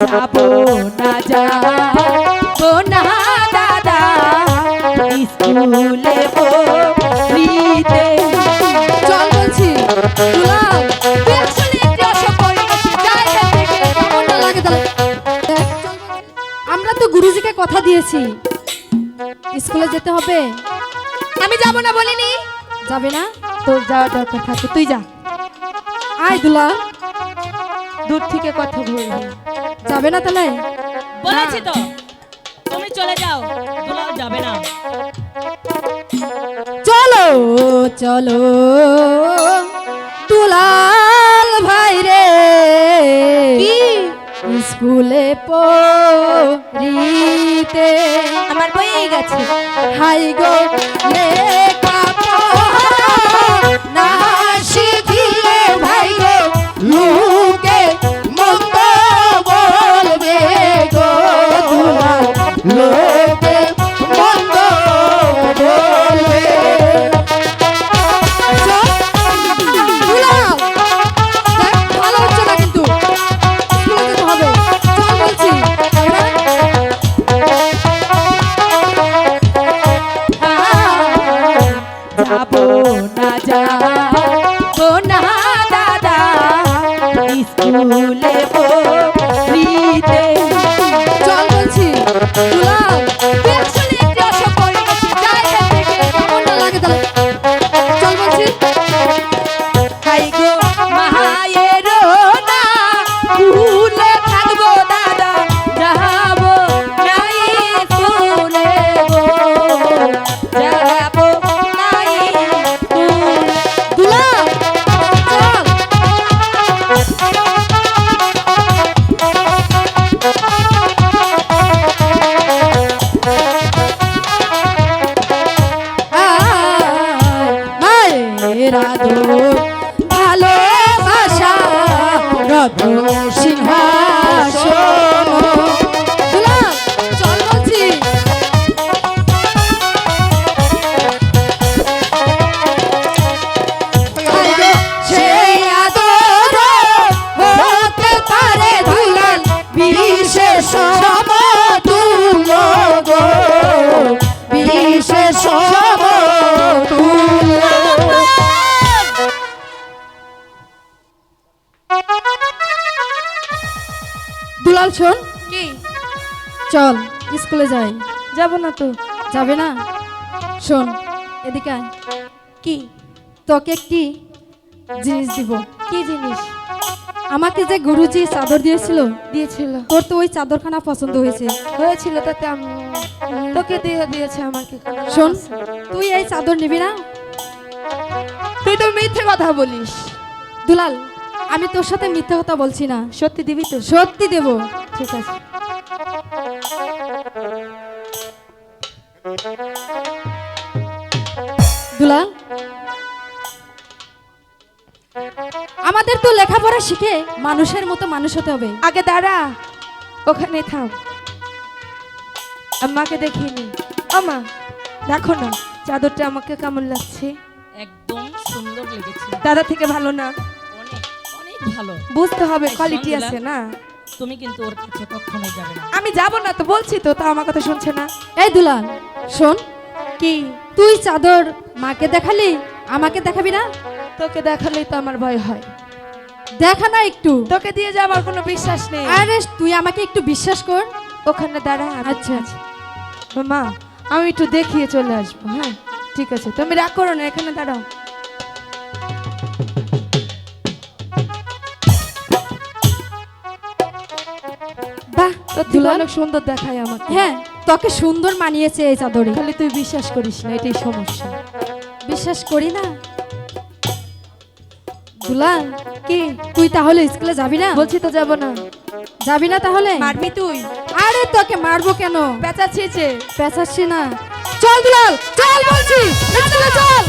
যাব না যাব দাদা। স্কুলে। আমরা তো গুরুজিকে কথা দিয়েছি। স্কুলে যেতে হবে। আমি যাব না বলিনি। যাবে না? তোর যাওয়ার দরকার থাকে, তুই যা। আয় দুলাল। দূর থেকে কথা বলব। যাবে না তাহলে? বলেছি তো তুমি চলে যাও দুলাল যাবে না। চলো চলো তুলাল ভাই রে। স্কুলে পড়িতে আমার বইয়ে গেছে। হাই গো লেখা স্কুলে রব দুলাল শোন কি? চল স্কুলে যাই। যাব না তো। যাবে না? শোন এদিকে আয়। কি? তোকে একটি জিনিস দিব। কি জিনিস? আমাকে যে গুরুজি চাদর দিয়েছিল দিয়েছিল। তোর তো ওই চাদরখানা পছন্দ হয়েছে। হয়েছিল তাতে আমি তোকে দিয়ে দিয়েছে আমাকে। শোন তুই এই চাদর নিবি না? তুই তো মিথ্যে কথা বলিস। দুলাল আমি তোর সাথে মিথ্যে কথা বলছি না। সত্যি দিবি তো? সত্যি দেব। ঠিক আছে। দুলাল? আমাদের তো লেখাপড়া শিখে মানুষের মতো মানুষ হতে হবে। আগে দাঁড়া। ওখানে থাম। আমাকে দেখিনি আমা দেখো না চাদরটা আমাকে কেমন লাগছে? একদম সুন্দর লেগেছে। দাদা থেকে ভালো না? অনেক ভালো। বুঝতে হবে কোয়ালিটি আছে না। তুমি কিন্তু ওর কাছে কখনোই যাবে না। আমি যাব না তো বলছি তো তা আমার কথা শুনছে না। এই দুলাল শোন কি তুই চাদর মাকে দেখালি? আমাকে দেখাবি না? তোকে দেখালেই তো আমার ভয় হয়। দেখা না একটু। তোকে দিয়ে যে আমার কোনো বিশ্বাস নেই। আরে তুই আমাকে একটু বিশ্বাস কর। ওখানে দাঁড়া আচ্ছা আচ্ছা। মা আমি একটু দেখিয়ে চলে আসব হ্যাঁ? ঠিক আছে তুমি রাগ করো না এখানে দাঁড়াও। অনেক সুন্দর দেখায় আমাকে। হ্যাঁ তোকে সুন্দর মানিয়েছে এই চাদরে। খালি তুই বিশ্বাস করিস না এটাই সমস্যা। বিশ্বাস করি না? দুলাল কি? তুই তাহলে স্কুলে যাবি না? বলছি তো যাব না। যাবি না তাহলে? মারবি তুই। আরে তোকে মারবো কেন? পেঁচাচ্ছিছে পেঁচাচ্ছি না। চল দুলাল চল বলছি। স্কুলে চল।